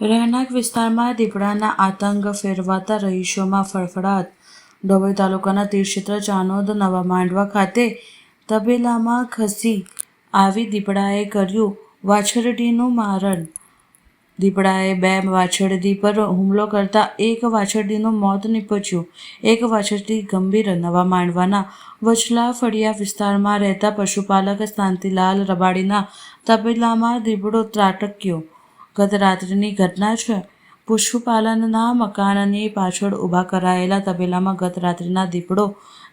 રહેણાંક વિસ્તારમાં દીપડાના આતંક ફેરવાતા રહીશોમાં ફફડાટ ડભોઈ તાલુકાના તીરક્ષેત્ર ચાનોદ નવા માંડવા ખાતે તબેલામાં ખસી આવી દીપડાએ કર્યું વાછરડીનું મારણ. દીપડાએ બે વાછરડી પર હુમલો કરતા એક વાછરડીનું મોત નીપજ્યું. એક વાછરડી ગંભીર નવા માંડવાના વચલા ફળિયા વિસ્તારમાં રહેતા પશુપાલક શાંતિલાલ રબાડીના તબેલામાં દીપડો ત્રાટક્યો. ગત રાત્રિની ઘટના છે. પશુપાલનના મકાનની પાછળ ઊભા કરાયેલા તબેલામાં ગત રાત્રિના દીપડો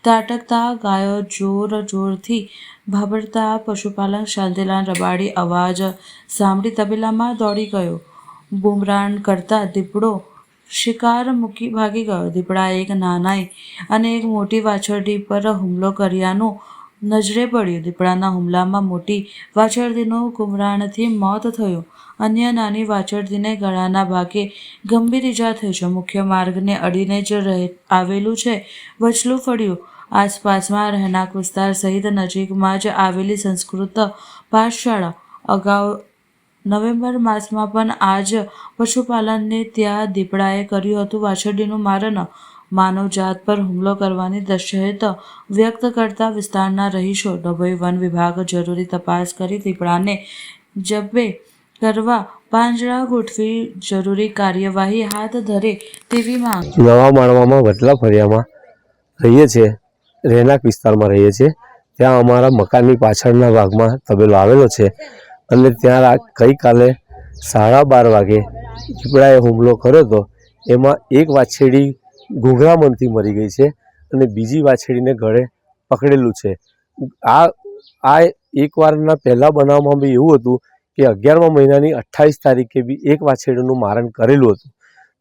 ત્રાટકતા, ગાયો જોર જોરથી ભાભરતા પશુપાલક શાંતિલાલ રબાડી અવાજ સાંભળી તબેલામાં દોડી ગયો. બુમરાણ કરતા દીપડો શિકાર મૂકી ભાગી ગયો. દીપડા એક નાનાઈ અને એક મોટી વાછરડી પર હુમલો કર્યાનું નજરે પડ્યું દીપડાના હુમલામાં મોટી વાછરડીનું કુમરાણથી મોત થયું. અન્ય નાની વાછરડીને ગળાના ભાગે ગંભીર ઈજા થઈ છે. મુખ્ય માર્ગને અડીને જ આવેલું છે. વચલું ફળ્યું. આસપાસમાં રહેણાંક વિસ્તાર સહિત નજીકમાં જ આવેલી સંસ્કૃત પાઠશાળા. અગાઉ નવેમ્બર માસમાં પણ આ જ પશુપાલનને ત્યાં દીપડાએ કર્યું હતું. વાછરડીનું મારણ માનવજાત પર હુમલો કરવાની દહેશત વ્યક્ત કરતા વિસ્તારના રહીશો ડભોઈ વન વિભાગ જરૂરી તપાસ કરી દીપડાને જબ્બે કરવા પાંજરા ગોઠવી જરૂરી કાર્યવાહી હાથ ધરે તેવી માંગ. નવા માળવામાં વટલા ફરિયામાં રહીએ છીએ રહેણાંક વિસ્તારમાં રહીએ છીએ ત્યાં અમારા મકાનની પાછળના ભાગમાં તબેલો આવેલો છે અને ત્યાં ગઈકાલે સાડા બાર વાગે દીપડાએ હુમલો કર્યો હતો. એમાં એક વાછરડી ઘૂંઘરામણથી મરી ગઈ છે અને બીજી વાછેડીને ગળે પકડેલું છે. આ આ એકવારના પહેલાં બનાવમાં બી એવું હતું કે અગિયારમા મહિનાની અઠ્ઠાવીસ તારીખે બી એક વાછેડીનું મારણ કરેલું હતું.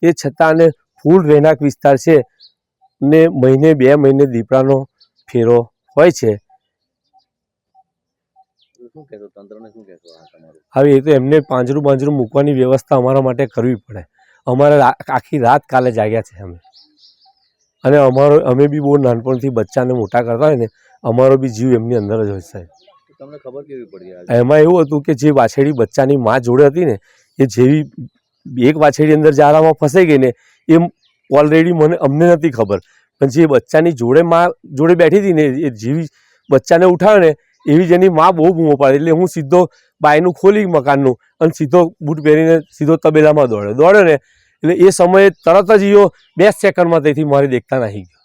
એ છતાં અને ફૂલ રહેણાંક વિસ્તાર છે ને મહિને બે મહિને દીપડાનો ફેરો હોય છે. હવે એ તો એમને પાંજરું પાંજરું મૂકવાની વ્યવસ્થા અમારા માટે કરવી પડે. અમારે આખી રાત કાલે જાગ્યા છે અમે. અને અમારો અમે બી બહુ નાનપણથી બચ્ચાને મોટા કરતા હોય ને અમારો બી જીવ એમની અંદર જ હોય સાહેબ. તમને ખબર કેવી પડી એમાં એવું હતું કે જે વાછેડી બચ્ચાની માં જોડે હતી ને એ જેવી એક વાછેડી અંદર જાળામાં ફસાઈ ગઈ ને એ ઓલરેડી મને અમને નથી ખબર. પણ જે બચ્ચાની જોડે માં જોડે બેઠી હતી ને એ જેવી બચ્ચાને ઉઠાવે ને એવી જ એની માં બહુ બૂમો પાડી. એટલે હું સીધો બાયનું ખોલી મકાનનું અને સીધો બૂટ પહેરીને સીધો તબેલામાં દોડ્યો. દોડ્યો ને એટલે એ સમયે તરત જ ઈયો બે સેકન્ડમાં તેથી મારી દેખતા નહીં ગયો.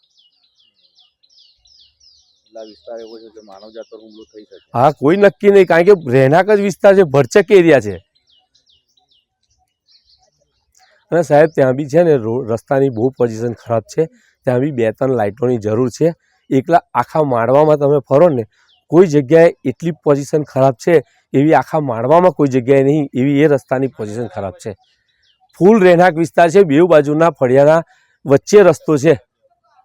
હા કોઈ નક્કી નહીં કારણ કે રહેણાંક જ વિસ્તાર છે ભરચક એરિયા છે. અને સાહેબ ત્યાં બી છે ને રસ્તાની બહુ પોઝિશન ખરાબ છે. ત્યાં બી બે ત્રણ લાઇટોની જરૂર છે. એકલા આખા માળવામાં તમે ફરો ને કોઈ જગ્યાએ એટલી પોઝિશન ખરાબ છે એવી આખા માળવામાં કોઈ જગ્યાએ નહીં એવી એ રસ્તાની પોઝિશન ખરાબ છે. ફૂલ રહેણાંક વિસ્તાર છે બેઉ બાજુના ફળિયાના વચ્ચે રસ્તો છે.